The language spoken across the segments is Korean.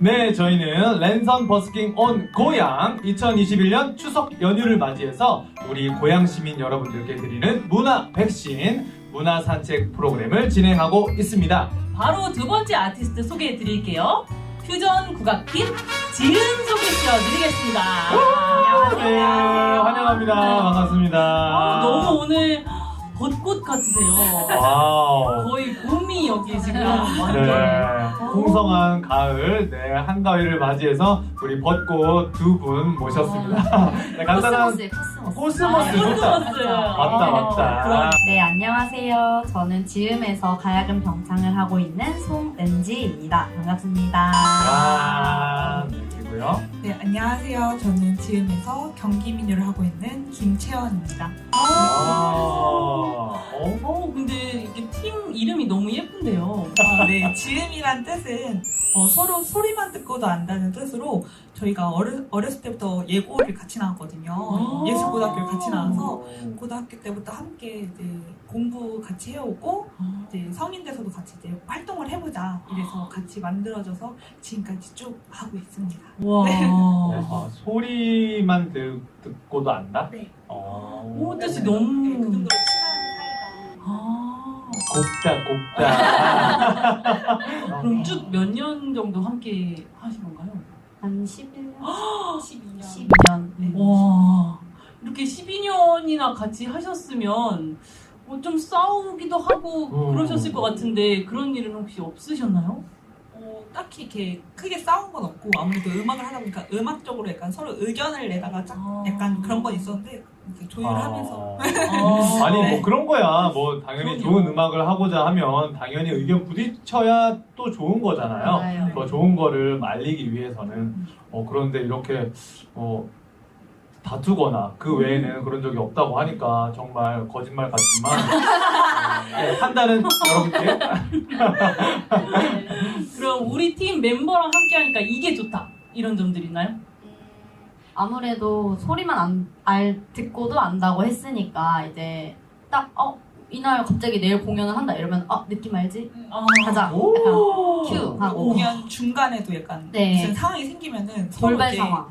네, 저희는 랜선 버스킹 온 고향 2021년 추석 연휴를 맞이해서 우리 고향 시민 여러분들께 드리는 문화 백신 문화 산책 프로그램을 진행하고 있습니다. 바로 두 번째 아티스트 소개해 드릴게요. 퓨전 국악팀 지은 소개시켜 드리겠습니다. 네, 환영합니다. 반갑습니다. 아, 너무 오늘 벚꽃 같으세요. 와우. 거의 봄이 여기 지금 네, 완전. 풍성한 가을, 네, 한가위를 맞이해서 우리 벚꽃 두 분 모셨습니다. 네, 간단한 코스모스. 코스모스 좋다. 코스모스. 맞다, 맞다. 그럼 네, 안녕하세요. 저는 지음에서 가야금 병창을 하고 있는 송은지입니다. 반갑습니다. 와, 네, 고요. 네, 안녕하세요. 저는 지음에서 경기 민요를 하고 있는 김채원입니다. 와, 어? 어, 근데 이게 팀 이름이 너무 예쁜데요. 아, 네, 지음이란 뜻은 어, 서로 소리만 듣고도 안다는 뜻으로 저희가 어렸, 어렸을 때부터 예고를 같이 나왔거든요. 아. 예술고등학교를 같이 나와서 고등학교 때부터 함께 이제 공부 같이 해오고 이제 성인 돼서도 같이 이제 활동을 해보자 이래서 같이 만들어져서 지금까지 쭉 하고 있습니다. 와. 아, 소리만 듣, 듣고도 안다? 네. 어. 오, 뜻이 네, 너무. 그 정도로 친한 아. 곱다, 곱다. 그럼 쭉 몇 년 정도 함께 하신 건가요? 한 11년? 사이다. 12년. 네. 와. 이렇게 12년이나 같이 하셨으면 뭐 좀 싸우기도 하고 음. 그러셨을 것 같은데 그런 일은 혹시 없으셨나요? 어, 딱히 이렇게 크게 싸운 건 없고 아무래도 음악을 하다 보니까 음악적으로 약간 서로 의견을 내다가 짝 아. 약간 그런 건 있었는데 조율하면서 아. 아니 네. 뭐 그런 거야. 뭐 당연히 그럼요. 좋은 음악을 하고자 하면 당연히 의견 부딪혀야 또 좋은 거잖아요. 맞아요. 더 좋은 거를 알리기 위해서는 어 그런데 이렇게 어 다투거나 그 외에는 그런 적이 없다고 하니까 정말 거짓말 같지만 어, 네, 판단은 여러분께 그럼 우리 팀 멤버랑 함께 하니까 이게 좋다 이런 점들 있나요? 음, 아무래도 소리만 안, 알, 듣고도 안다고 했으니까 이제 딱, 어, 이날 갑자기 내일 공연을 한다 이러면, 아, 느낌 알지? 아. 가자. 오. 큐 하고. 공연 중간에도 약간 네. 무슨 상황이 생기면은 서로 돌발 이렇게 상황.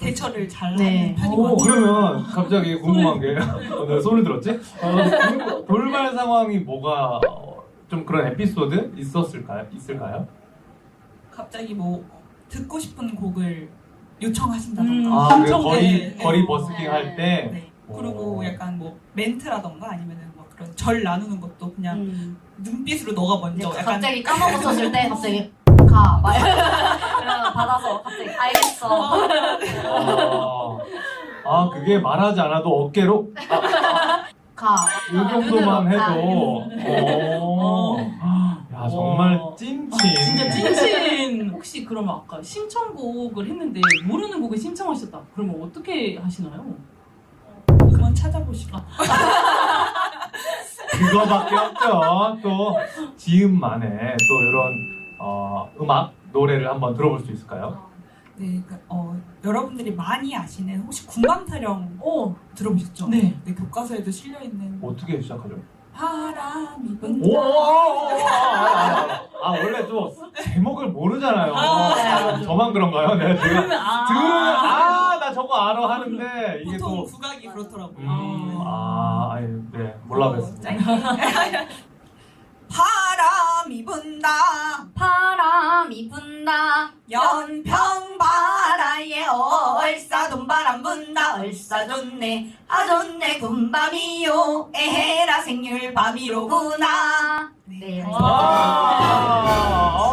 대처를 잘 네. 하는 오, 편이거든요. 그러면 갑자기 궁금한 게 어, 내가 소리 들었지? 어, 돌발 상황이 뭐가 어, 좀 그런 에피소드 있었을까요? 있을까요? 갑자기 뭐 듣고 싶은 곡을 요청하신다던가 음. 아, 그 거리 네, 거리 네. 버스킹 할 때. 네. 오. 그리고 약간 뭐 멘트라던가 아니면은 뭐 그런 절 나누는 것도 그냥 음. 눈빛으로 너가 먼저 약간 갑자기 까먹었었을 때 갑자기 가. 막 이러면 받아서 갑자기 알겠어. 어, 아 그게 말하지 않아도 어깨로 가. 이 정도만 가. 해도 오. 야 정말 어. 찐친. 진짜 찐친 혹시 그러면 아까 신청곡을 했는데 모르는 곡을 신청하셨다 그러면 어떻게 하시나요? 그만 찾아보시고 그거밖에 없죠. 또 지음만의 또 이런 어, 음악 노래를 한번 들어볼 수 있을까요? 네, 그, 어, 여러분들이 많이 아시는 혹시 군밤 타령 어, 들어보셨죠? 네. 교과서에도 실려 있는 어떻게 시작하죠? 바람이 오, 분다. 오, 오, 오, 아, 아, 원래 또 제목을 모르잖아요. 아. 저만 그런가요? 네, 제가 그러면 아, 들으면 아, 나 저거 알아 하는데 이게 보통 또 국악이 그렇더라고요. 음, 아, 아니, 네, 몰라 어, 뵀습니다. 짱이네. 바람이 분다 바람이 분다. 연평바다에 얼싸 돈바람 분다 얼싸 좋네 아 좋네 군밤이요 에헤라 생률 밤이로구나 네. 아,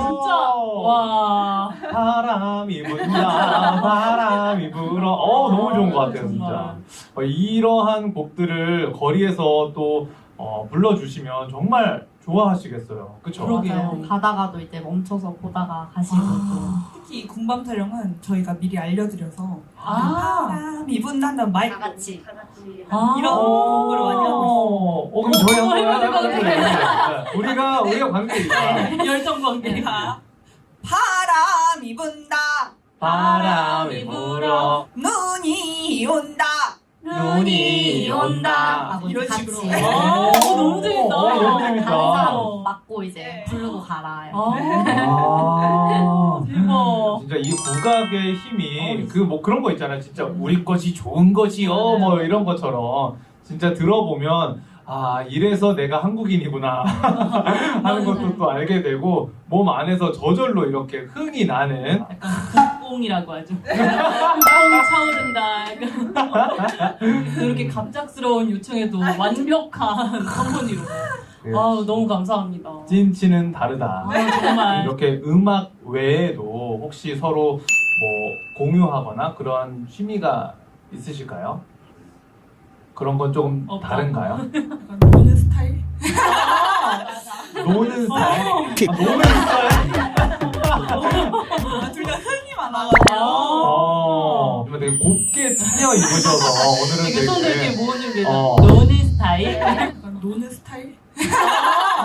진짜 어. 와 바람이 분다, 바람이 불어. 어, 너무 좋은 것 같아요, 진짜. 어, 이러한 곡들을 거리에서 또 어, 불러주시면 정말 좋아하시겠어요. 그쵸? 그러게요. 맞아요. 가다가도 이제 멈춰서 보다가 가시고 또. 특히 이 군밤타령은 저희가 미리 알려드려서 아. 바람이 분다 한다면 마이크 다 같이. 아. 이런 곡을 많이 하고 어, 그럼 저희 한번 해봐야 될것 해볼게요. 네, 우리가, 우리가 관계니까. 열정 관계 자, 바람이 분다 바람이 불어, 눈이 온다 눈이 온다. 하고 이런 같이. 식으로. 어, 너무 재밌다. 어, 너무 재밌다. 다른 사람 맞고 이제 네. 부르고 가라. 아, 아, 대박 진짜 이 국악의 힘이 어, 그뭐 그런 거 있잖아요. 진짜 우리 것이 좋은 것이요 뭐 이런 것처럼 진짜 들어보면 아 이래서 내가 한국인이구나 하는 것도 또 알게 되고 몸 안에서 저절로 이렇게 흥이 나는 복봉이라고 하죠. 복봉 차오른다. 약간 그렇게 갑작스러운 요청에도 완벽한 harmony로. 아 너무 감사합니다. 찐치는 다르다. 아, 정말. 이렇게 음악 외에도 혹시 서로 뭐 공유하거나 그런 취미가 있으실까요? 그런 건 조금 없다. 다른가요? 약간 노는 스타일? 노는 스타일? 아, 노는 스타일? 아, 많아가지고. 어, 근데 되게 곱게 차려 입으셔서 오늘은 되게 손들 이렇게 모으는 어. 노는 스타일. 약간 노는 스타일?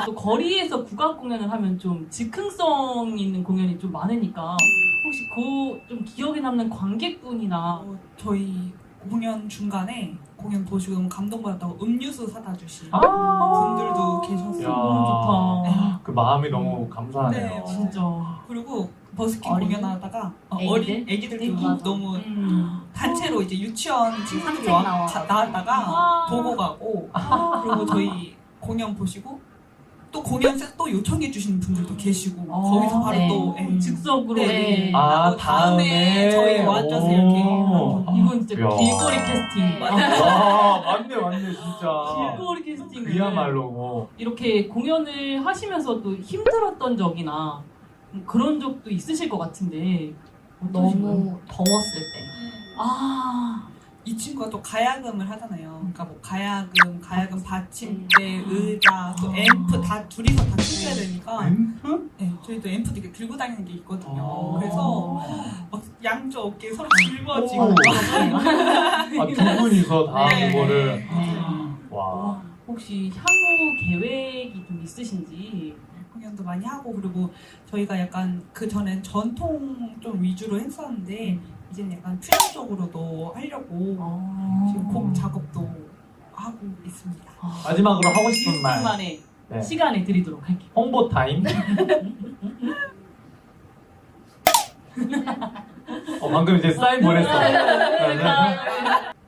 또 거리에서 국악 공연을 하면 좀 즉흥성 있는 공연이 좀 많으니까 혹시 그 좀 기억에 남는 관객분이나 어, 저희 공연 중간에 공연 보시고 감동받았다고 음료수 사다 주신 아. 분들도 계셨어요. 야. 너무 좋다. 그 마음이 너무 감사하네요. 네, 진짜. 그리고 버스킹? 공연하다가 어, 애기들? 어린 네, 맞아. 너무 음. 단체로 이제 유치원 친구들이 와, 나와. 가- 나왔다가 아. 보고 가고 그리고 저희 공연 보시고 또 공연 또 요청해 주시는 분들도 계시고 어, 거기서 바로 네. 또 예, 음, 즉석으로 네. 네. 아, 하고 다음에 저희 와줘서 이렇게 오. 이건 진짜 야. 길거리 캐스팅. 와, 맞네, 맞네, 진짜. 길거리 캐스팅. 그야말로 뭐. 이렇게 공연을 하시면서도 힘들었던 적이나 그런 적도 있으실 것 같은데 어떠신가요? 너무 더웠을 때. 아 이 친구가 또 가야금을 하잖아요. 그러니까 뭐 가야금, 가야금 받침대, 의자, 또 앰프 다 둘이서 다 치셔야 되니까 앰프? 네, 저희도 앰프도 이렇게 들고 다니는 게 있거든요. 어. 그래서 막 양쪽 어깨 서로 짊어지고 오. 아, 두 분이서 다 네. 그거를. 네. 와. 혹시 향후 계획이 좀 있으신지 공연도 많이 하고 그리고 저희가 약간 그 전엔 전통 좀 위주로 했었는데 이제는 약간 퓨전적으로도 하려고 지금 곡 작업도 하고 있습니다. 마지막으로 하고 싶은 말. 만에 네. 시간을 드리도록 할게요. 홍보 타임. 어, 방금 이제 사인 보냈어. 네,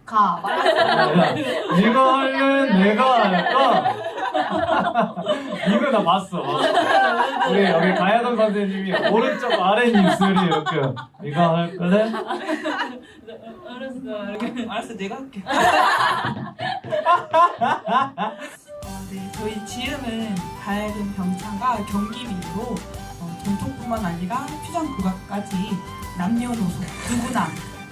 가. 말했어. 이거 하면 내가 할까? 이거 나 봤어. 우리 여기 가야동 선생님이 오른쪽 아래 입술이 이렇게 이거 할 거래? 알았어. 이렇게. 알았어, 내가 할게. 어, 네, 저희 지음은 가야금 병창과 경기민으로 어, 전통뿐만 아니라 퓨전 국악까지 남녀노소 누구나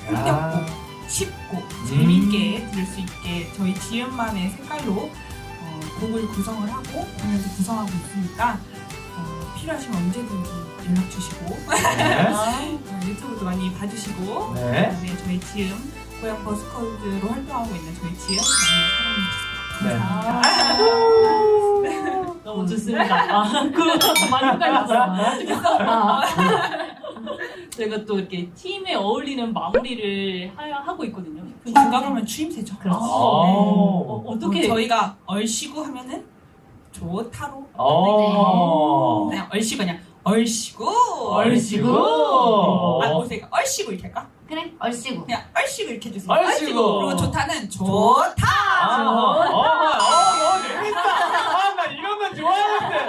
흥겹고 쉽고 재밌게 들을 수 있게 저희 지음만의 색깔로 어, 곡을 구성을 하고 공연도 구성하고 있으니까 어, 필요하시면 언제든지 연락 주시고 네. 어, 유튜브도 많이 봐주시고 네. 네, 저희 지음 고향 버스커즈로 활동하고 있는 저희 지음 많이 네. 사랑해주세요. 아, 너무 좋습니다. 아, 그 만족하셨어요. 아, 저희가 또 이렇게 팀에 어울리는 마무리를 하, 하고 있거든요. 가면 추임새죠. 그렇지. 아, 오. 어, 어떻게 저희가 얼씨구 하면은 좋다로 어. 그냥 얼씨구 그냥 얼씨구 얼씨구. 아 보세요 얼씨구 이렇게 할까? 그래. 얼씨구. 그냥 얼씨구 이렇게 해주세요. 얼씨구. 그리고 좋다는 좋다. 아, 어, 어, 어, 재밌다. 아, 나 이런 거 좋아하는데.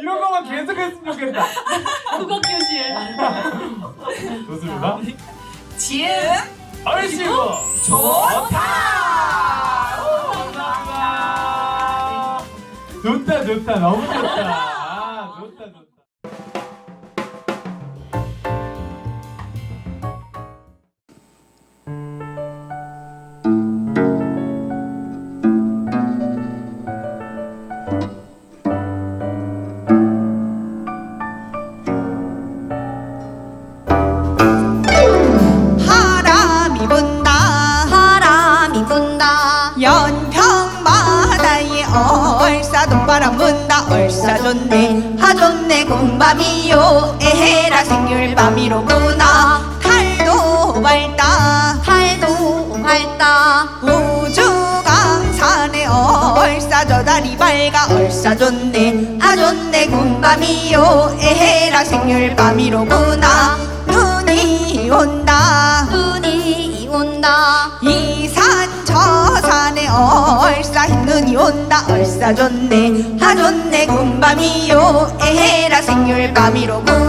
이런 거만 계속 했으면 좋겠다. 국악 교실. 좋습니다. 지음 얼씨구. 좋다. 감사합니다. 좋다, 좋다. 너무 좋다. 얼싸 좋네 하 좋네 곰밤이요. 에헤라 생률밤이로구나. 달도 밝다 팔도 밝다. 우주강산에 얼싸 저 다리 밝아 얼싸 좋네. 하 좋네 곰밤이요. 에헤라 생률 생률밤이로구나. 눈이 온다 눈이 온다. 이산 저산에 얼싸 흰 눈이 온다. 얼싸 좋네 밤이요. 에헤라 생률밤이로구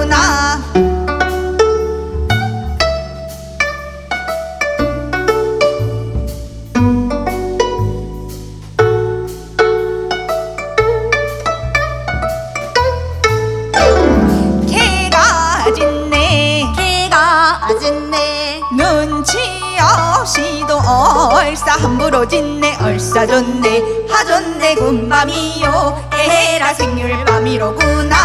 얼싸 좋네 하 좋네 군밤이요. 에라 생률밤이로구나.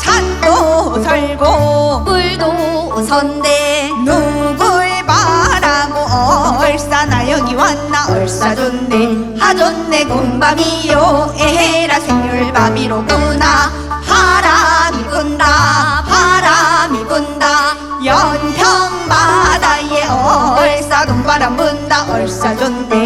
산도 설고 물도 선대. 누굴 바라고 얼싸 나 여기 왔나. 얼싸 좋네 하 좋네 군밤이요. 에라 생률밤이로구나. 바람이 분다 바람이 분다. 연평 바다에 얼싸 돈바람 분다. 얼싸 좋네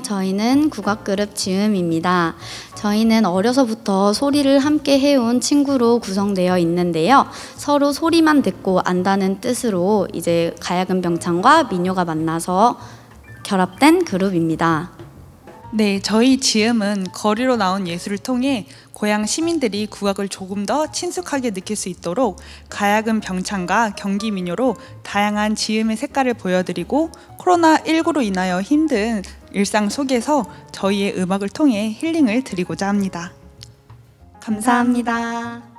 저희는 국악그룹 지음입니다. 저희는 어려서부터 소리를 함께 해온 친구로 구성되어 있는데요. 서로 소리만 듣고 안다는 뜻으로 이제 가야금 병창과 민요가 만나서 결합된 그룹입니다. 네, 저희 지음은 거리로 나온 예술을 통해 고향 시민들이 국악을 조금 더 친숙하게 느낄 수 있도록 가야금 병창과 경기 민요로 다양한 지음의 색깔을 보여드리고 코로나19로 인하여 힘든 일상 속에서 저희의 음악을 통해 힐링을 드리고자 합니다. 감사합니다.